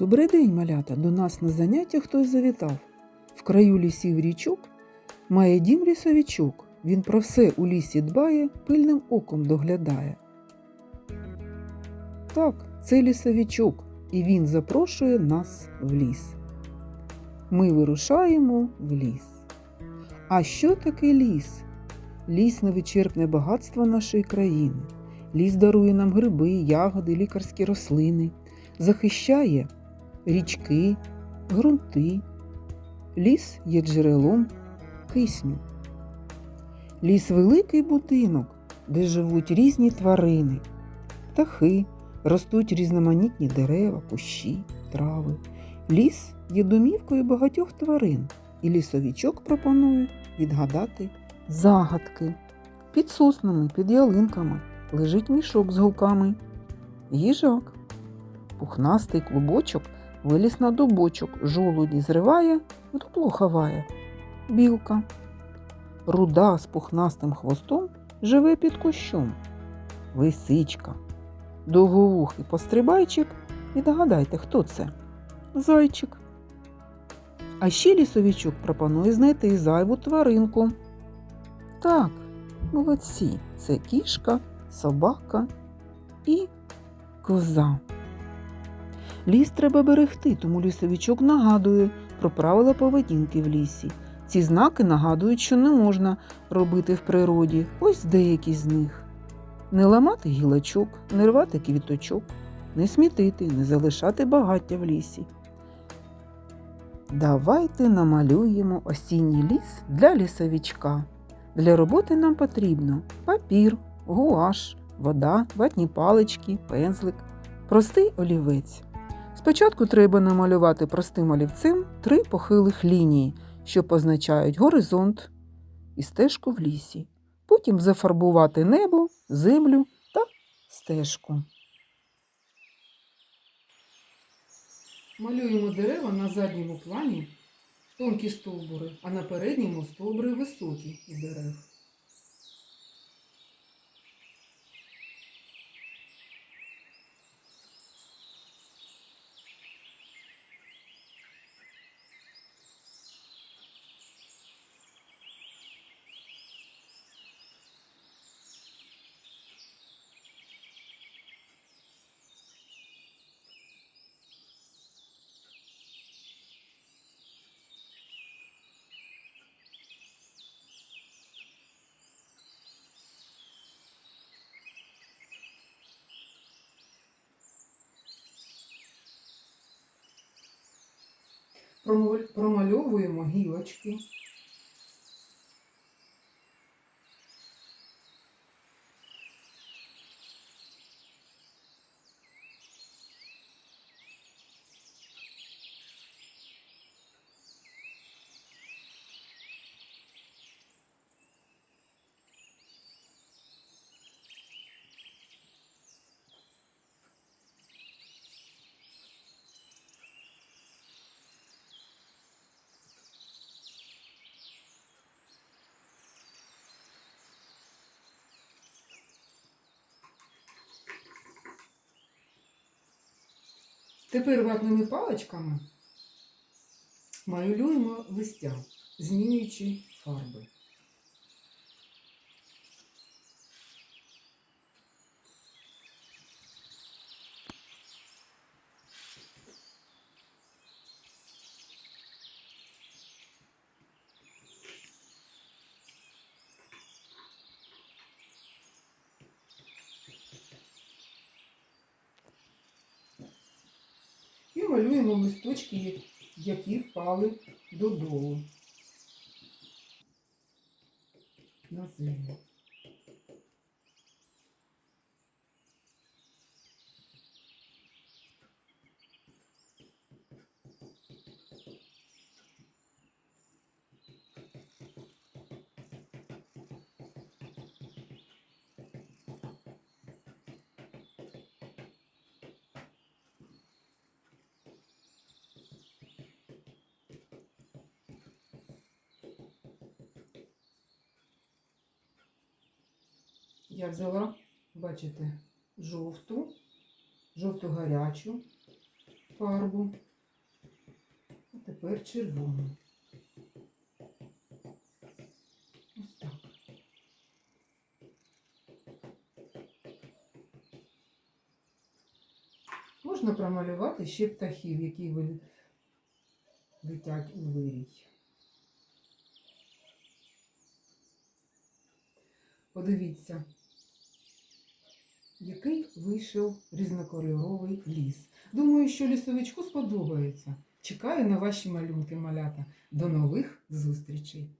Добрий день, малята! До нас на заняття хтось завітав. В краю лісів річок має дім лісовичок. Він про все у лісі дбає, пильним оком доглядає. Так, це лісовичок, і він запрошує нас в ліс. Ми вирушаємо в ліс. А що таке ліс? Ліс невичерпне багатство нашої країни. Ліс дарує нам гриби, ягоди, лікарські рослини, захищає річки, ґрунти. Ліс є джерелом кисню. Ліс великий будинок, де живуть різні тварини, птахи, ростуть різноманітні дерева, кущі, трави. Ліс є домівкою багатьох тварин, і лісовічок пропонує відгадати загадки. Під соснами, під ялинками лежить мішок з гуками. Їжак. Пухнастий клубочок виліз на дубочок, жолуді зриває, в дупло ховає. Білка. Руда з пухнастим хвостом живе під кущом. Лисичка. Довговухий пострибайчик. Відгадайте, хто це? Зайчик. А ще лісовичок пропонує знайти зайву тваринку. Так, молодці, це кішка, собака і коза. Ліс треба берегти, тому лісовичок нагадує про правила поведінки в лісі. Ці знаки нагадують, що не можна робити в природі. Ось деякі з них: не ламати гілочок, не рвати квіточок, не смітити, не залишати багаття в лісі. Давайте намалюємо осінній ліс для лісовичка. Для роботи нам потрібно папір, гуаш, вода, ватні палички, пензлик, простий олівець. Спочатку треба намалювати простим олівцем три похилих лінії, що позначають горизонт і стежку в лісі. Потім зафарбувати небо, землю та стежку. Малюємо дерева на задньому плані тонкі стовбури, а на передньому стовбури високі і дерев. Промальовуємо гілочки. Тепер ватними паличками малюємо листя, змінюючи фарби. І малюємо листочки, які впали додолу на землю. Я взяла, бачите, жовту, жовту гарячу фарбу. А тепер червону. Ось так. Можна промалювати ще птахів, які летять у вирій. Подивіться, який вийшов різнокольоровий ліс. Думаю, що лісовичку сподобається. Чекаю на ваші малюнки, малята. До нових зустрічей!